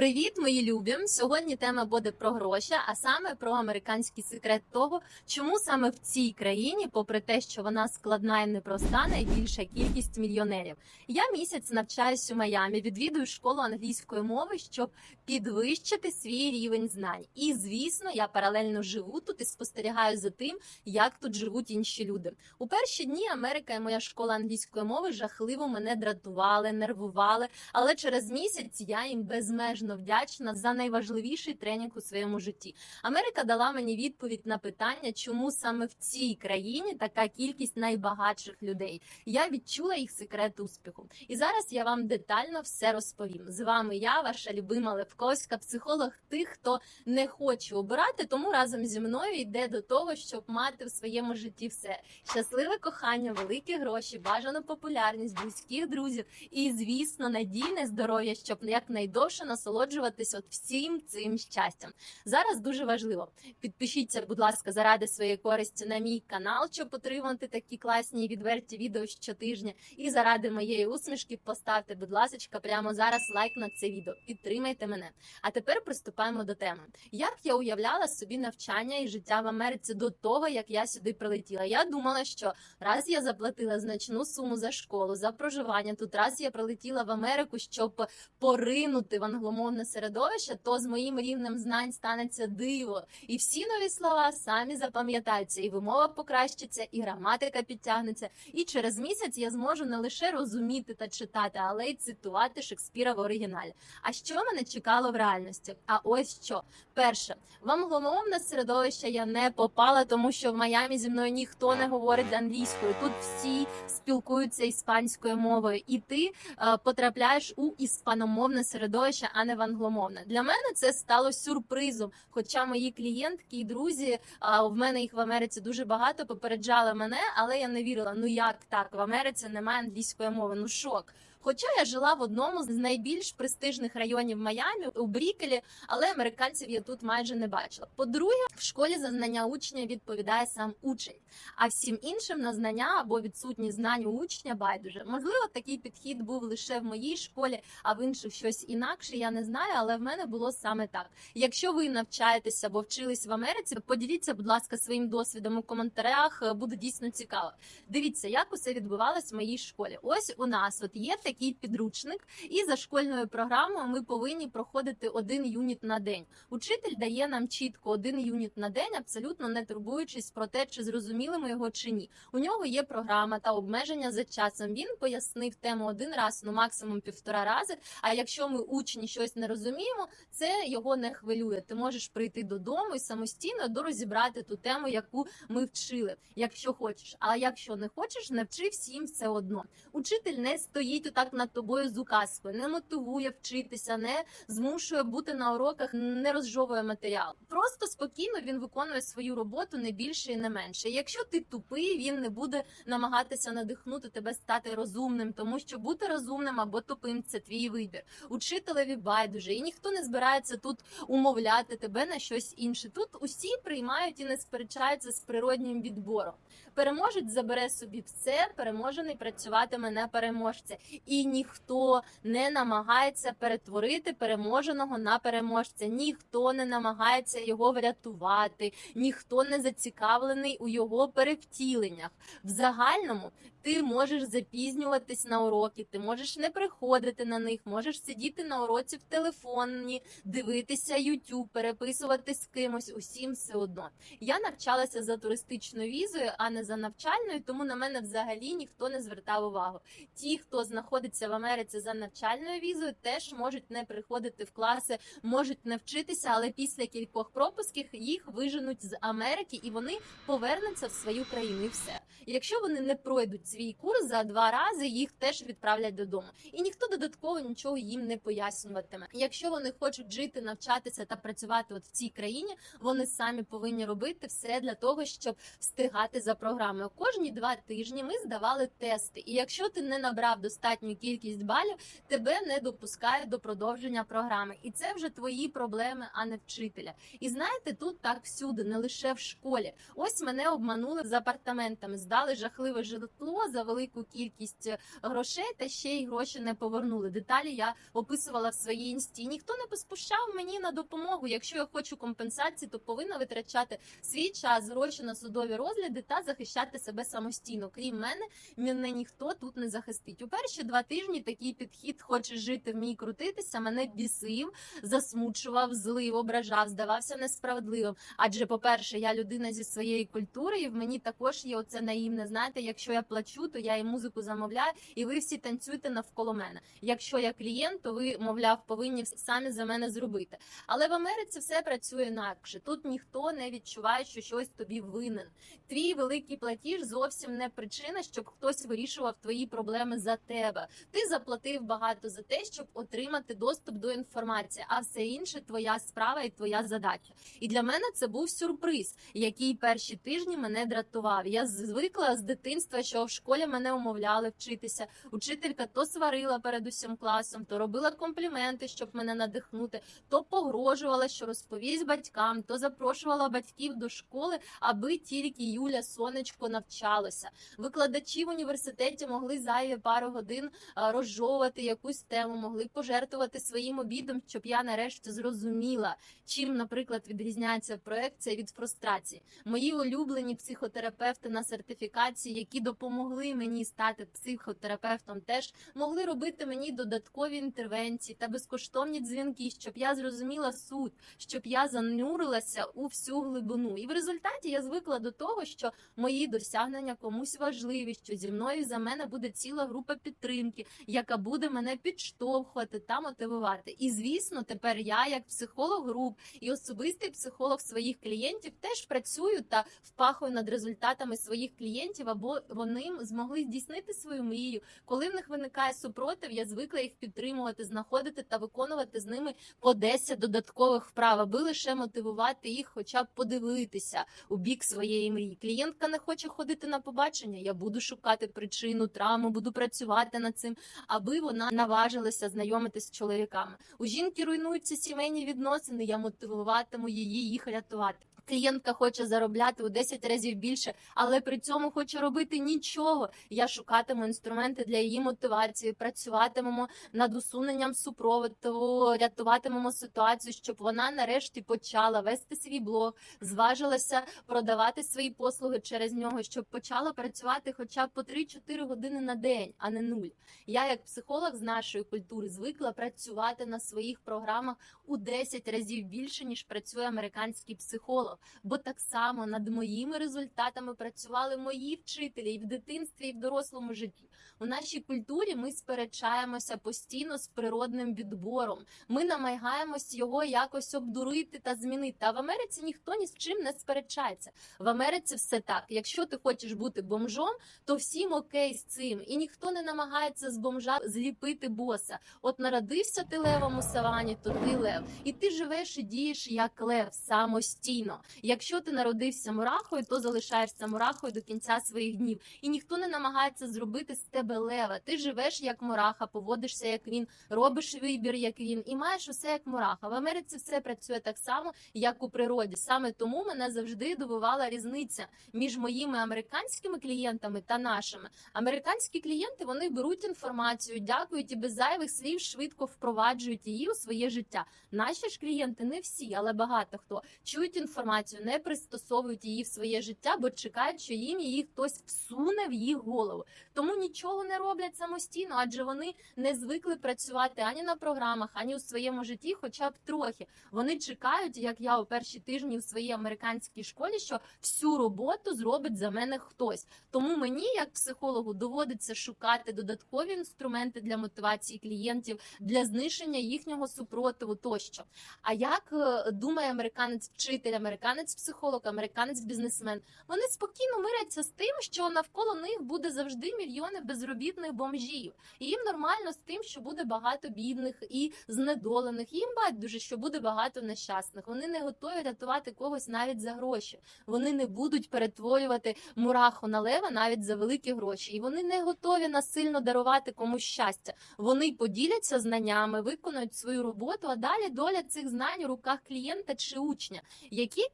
Привіт, мої любі! Сьогодні тема буде про гроші, а саме про американський секрет того, чому саме в цій країні, попри те, що вона складна і непроста, найбільша кількість мільйонерів. Я місяць навчаюсь у Майамі, відвідую школу англійської мови, щоб підвищити свій рівень знань. І звісно, я паралельно живу тут і спостерігаю за тим, як тут живуть інші люди. У перші дні Америка і моя школа англійської мови жахливо мене дратували, нервували. Але через місяць я їм безмежно вдячна за найважливіший тренінг у своєму житті. Америка дала мені відповідь на питання, чому саме в цій країні така кількість найбагатших людей. Я відчула їх секрет успіху. І зараз я вам детально все розповім. З вами я, ваша любима Левковська, психолог тих, хто не хоче обирати, тому разом зі мною йде до того, щоб мати в своєму житті все щасливе кохання, великі гроші, бажану популярність, близьких друзів і, звісно, надійне здоров'я, щоб якнайдовше насолоджуватись от всім цим щастям. Зараз дуже важливо. Підпишіться, будь ласка, заради своєї користі на мій канал, щоб отримати такі класні і відверті відео щотижня. І заради моєї усмішки поставте, будь ласка, прямо зараз лайк на це відео. Підтримайте мене. А тепер приступаємо до теми. Як я уявляла собі навчання і життя в Америці до того, як я сюди прилетіла? Я думала, що раз я заплатила значну суму за школу, за проживання тут, раз я прилетіла в Америку, щоб поринути в англомовне середовище, то з моїм рівнем знань станеться диво, і всі нові слова самі запам'ятаються, і вимова покращиться, і граматика підтягнеться. І через місяць я зможу не лише розуміти та читати, але й цитувати Шекспіра в оригіналі. А що мене чекало в реальності? А ось що перше, в англомовне середовище я не попала, тому що в Майамі зі мною ніхто не говорить англійською. Тут всі спілкуються іспанською мовою, і ти е, потрапляєш у іспаномовне середовище, а не в англомовне. Для мене це стало сюрпризом. Хоча мої клієнтки і друзі, а в мене їх в Америці дуже багато, попереджали мене, але я не вірила. Ну як так? В Америці немає англійської мови. Ну шок. Хоча я жила в одному з найбільш престижних районів Майамі у Брікелі, але американців я тут майже не бачила. По-друге, в школі за знання учня відповідає сам учень, а всім іншим на знання або відсутні знань у учня байдуже. Можливо, такий підхід був лише в моїй школі, а в інших щось інакше. Я не знаю, але в мене було саме так. Якщо ви навчаєтеся або вчились в Америці, поділіться, будь ласка, своїм досвідом у коментарях. Буде дійсно цікаво. Дивіться, як усе відбувалось в моїй школі. Ось у нас от є такий підручник, і за школьною програмою ми повинні проходити один юніт на день. Учитель дає нам чітко один юніт на день, абсолютно не турбуючись про те, чи зрозуміли ми його чи ні. У нього є програма та обмеження за часом. Він пояснив тему один раз, ну максимум півтора рази. А якщо ми учні щось не розуміємо, це його не хвилює. Ти можеш прийти додому і самостійно дорозібрати ту тему, яку ми вчили, якщо хочеш. А якщо не хочеш, не вчи всім все одно. Учитель не стоїть отак над тобою з указкою, не мотивує вчитися, не змушує бути на уроках, не розжовує матеріал. Просто спокійно він виконує свою роботу не більше і не менше. Якщо ти тупий, він не буде намагатися надихнути тебе стати розумним, тому що бути розумним або тупим це твій вибір. Учителеві байдуже, і ніхто не збирається тут умовляти тебе на щось інше. Тут усі приймають і не сперечаються з природнім відбором. Переможець забере собі все, переможений працюватиме на переможця, і ніхто не намагається перетворити переможеного на переможця. Ніхто не намагається його врятувати, ніхто не зацікавлений у його перевтіленнях. В загальному ти можеш запізнюватись на уроки, ти можеш не приходити на них, можеш сидіти на уроці в телефоні, дивитися YouTube, переписувати з кимось. Усім все одно. Я навчалася за туристичною візою, а не за навчальною, тому на мене взагалі ніхто не звертав увагу. Ті, хто знаходиться в Америці за навчальною візою, теж можуть не приходити в класи, можуть не вчитися, але після кількох пропусків їх виженуть з Америки і вони повернуться в свою країну. І все. Якщо вони не пройдуть свій курс за два рази, їх теж відправлять додому, і ніхто додатково нічого їм не пояснюватиме. Якщо вони хочуть жити, навчатися та працювати от в цій країні, вони самі повинні робити все для того, щоб встигати за програмою. Кожні два тижні ми здавали тести, і якщо ти не набрав достатньої достатню кількість балів, тебе не допускають до продовження програми. І це вже твої проблеми, а не вчителя. І знаєте, тут так всюди, не лише в школі. Ось мене обманули з апартаментами, здали жахливе житло за велику кількість е, грошей, та ще й гроші не повернули. Деталі я описувала в своїй інсті. Ніхто не поспішав мені на допомогу. Якщо я хочу компенсації, то повинна витрачати свій час, гроші на судові розгляди та захищати себе самостійно. Крім мене, мене ніхто тут не захистить. У перші два тижні такий підхід хочеш жити, вмій крутитися. Мене бісив, засмучував, злив, ображав, здавався несправедливим. Адже, по-перше, я людина зі своєї культури, і в мені також є оце наївне. Знаєте, якщо я плачу, то я і музику замовляю, і ви всі танцюєте навколо мене. Якщо я клієнт, то ви, мовляв, повинні самі за мене зробити. Але в Америці все працює інакше. Тут ніхто не відчуває, що щось тобі винен. Твій великий платіж зовсім не причина, щоб хтось вирішував твої проблеми за тебе. Ти заплатив багато за те, щоб отримати доступ до інформації, а все інше твоя справа і твоя задача. І для мене це був сюрприз, який перші тижні мене дратував. Я звикла з дитинства, що в школі мене умовляли вчитися. Учителька то сварила перед усім класом, то робила компліменти, щоб мене надихнути, то погрожувала, що розповість батькам, то запрошувала батьків до школи, аби тільки Юля сонечко навчалося. Викладачі в університеті могли зайві пару годин розжовувати якусь тему, могли пожертвувати своїм обідом, щоб я нарешті зрозуміла, чим, наприклад, відрізняється проекція від фрустрації. Мої улюблені психотерапевти на сертифікації, які допомогли мені стати психотерапевтом, теж могли робити мені додаткові інтервенції та безкоштовні дзвінки, щоб я зрозуміла суть, щоб я занурилася у всю глибину. І в результаті я звикла до того, що мої досягнення комусь важливі, що зі мною за мене буде ціла група підтримки, яка буде мене підштовхувати та мотивувати. І звісно, тепер я, як психолог груп і особистий психолог своїх клієнтів, теж працюю та впахую над результатами своїх клієнтів, або вони змогли здійснити свою мрію. Коли в них виникає супротив, я звикла їх підтримувати, знаходити та виконувати з ними по 10 додаткових вправ, аби лише мотивувати їх, хоча б подивитися у бік своєї мрії. Клієнтка не хоче ходити на побачення. Я буду шукати причину травму, буду працювати над цим, аби вона наважилася знайомитись з чоловіками. У жінки руйнуються сімейні відносини. Я мотивуватиму її їх рятувати. Клієнтка хоче заробляти у 10 разів більше, але при цьому хоче робити нічого. Я шукатиму інструменти для її мотивації, працюватимемо над усуненням супроводу, рятуватимемо ситуацію, щоб вона нарешті почала вести свій блог, зважилася продавати свої послуги через нього, щоб почала працювати хоча б по 3-4 години на день, а не нуль. Я, як психолог з нашої культури, звикла працювати на своїх програмах у 10 разів більше ніж працює американський психолог. Бо так само над моїми результатами працювали мої вчителі і в дитинстві, і в дорослому житті. У нашій культурі ми сперечаємося постійно з природним відбором. Ми намагаємось його якось обдурити та змінити. А в Америці ніхто ні з чим не сперечається. В Америці все так. Якщо ти хочеш бути бомжом, то всім окей з цим, і ніхто не намагається з бомжа зліпити боса. От народився ти левом у савані, то ти лев, і ти живеш і дієш як лев самостійно. Якщо ти народився мурахою, то залишаєшся мурахою до кінця своїх днів, і ніхто не намагається зробити з тебе лева. Ти живеш як мураха, поводишся як він, робиш вибір, як він, і маєш усе як мураха. В Америці все працює так само, як у природі. Саме тому мене завжди дивувала різниця між моїми американськими клієнтами та нашими. Американські клієнти вони беруть інформацію, дякують і без зайвих слів швидко впроваджують її у своє життя. Наші ж клієнти не всі, але багато хто чують інформацію, не пристосовують її в своє життя, бо чекають, що їм її хтось всуне в їх голову. Тому нічого не роблять самостійно, адже вони не звикли працювати ані на програмах, ані у своєму житті, хоча б трохи. Вони чекають, як я у перші тижні в своїй американській школі, що всю роботу зробить за мене хтось. Тому мені, як психологу, доводиться шукати додаткові інструменти для мотивації клієнтів, для знищення їхнього супротиву тощо. А як е, думає американець, вчитель американський? Американець-психолог, американець-бізнесмен. Вони спокійно миряться з тим, що навколо них буде завжди мільйони безробітних бомжів. І їм нормально з тим, що буде багато бідних і знедолених. Їм байдуже, що буде багато нещасних. Вони не готові рятувати когось навіть за гроші. Вони не будуть перетворювати мураху на лева навіть за великі гроші. І вони не готові насильно дарувати комусь щастя. Вони поділяться знаннями, виконують свою роботу, а далі доля цих знань у руках клієнта чи учня.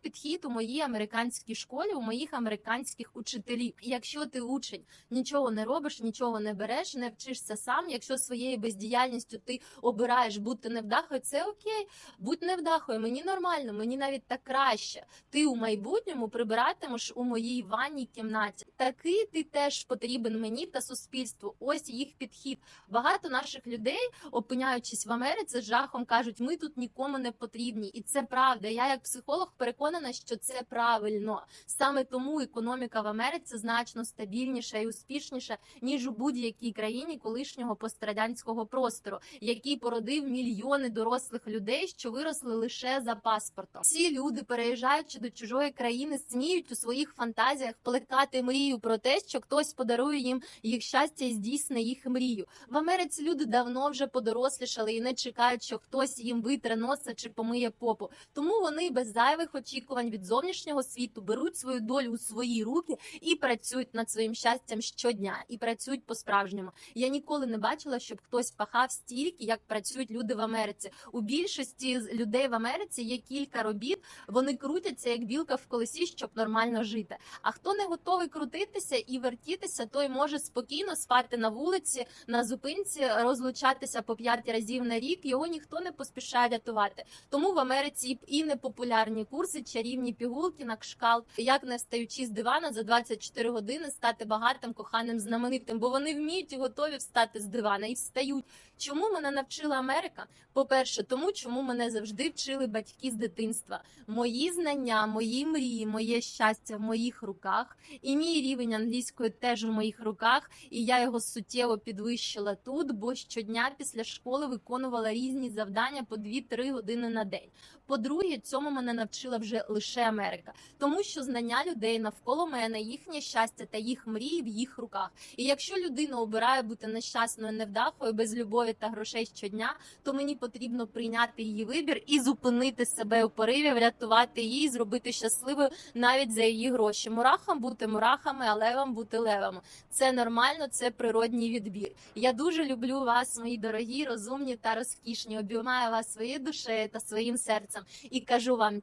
Підхід у моїй американській школі, у моїх американських учителів? Якщо ти учень нічого не робиш, нічого не береш, не вчишся сам. Якщо своєю бездіяльністю ти обираєш бути невдахою, це окей, будь невдахою. Мені нормально, мені навіть так краще. Ти у майбутньому прибиратимеш у моїй ванній кімнаті. Такий ти теж потрібен мені та суспільству. Ось їх підхід. Багато наших людей, опиняючись в Америці, з жахом кажуть, ми тут нікому не потрібні, і це правда. Я як психолог переконана, що це правильно. Саме тому економіка в Америці значно стабільніша і успішніша ніж у будь-якій країні колишнього пострадянського простору, який породив мільйони дорослих людей, що виросли лише за паспортом. Ці люди, переїжджаючи до чужої країни, сміють у своїх фантазіях плекати мрію про те, що хтось подарує їм їх щастя і здійсне їх мрію. В Америці люди давно вже подорослішали і не чекають, що хтось їм витре носа чи помиє попу. Тому вони без зайвих очікувань від зовнішнього світу беруть свою долю у свої руки і працюють над своїм щастям щодня, і працюють по-справжньому. Я ніколи не бачила, щоб хтось пахав стільки, як працюють люди в Америці. У більшості людей в Америці є кілька робіт. Вони крутяться як білка в колесі, щоб нормально жити. А хто не готовий крутитися і вертітися, той може спокійно спати на вулиці, на зупинці, розлучатися по п'ять разів на рік. Його ніхто не поспішає рятувати. Тому в Америці і непопулярні курси, чарівні пігулки на кшкал, як не встаючи з дивана за 24 години стати багатим, коханим, знаменитим, бо вони вміють і готові встати з дивана і встають. Чому мене навчила Америка? По-перше, тому чому мене завжди вчили батьки з дитинства. Мої знання, мої мрії, моє щастя в моїх руках, і мій рівень англійської теж у моїх руках. І я його суттєво підвищила тут, бо щодня після школи виконувала різні завдання по 2-3 години на день. По-друге, цьому мене навчила вже лише Америка, тому що знання людей навколо мене, їхнє щастя та їх мрії в їх руках. І якщо людина обирає бути нещасною, невдахою, без любові та грошей щодня, то мені потрібно прийняти її вибір і зупинити себе у пориві, врятувати її, зробити щасливою навіть за її гроші. Мурахам бути мурахами, а левам бути левами. Це нормально, це природній відбір. Я дуже люблю вас, мої дорогі, розумні та розкішні. Обіймаю вас своєю душею та своїм серцем. І кажу вам,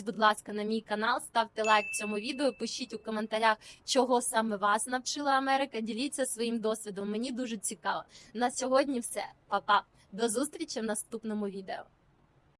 підписуйтесь, будь ласка, на мій канал, ставте лайк цьому відео, пишіть у коментарях, чого саме вас навчила Америка. Діліться своїм досвідом. Мені дуже цікаво. На сьогодні все, Па-па. До зустрічі в наступному відео.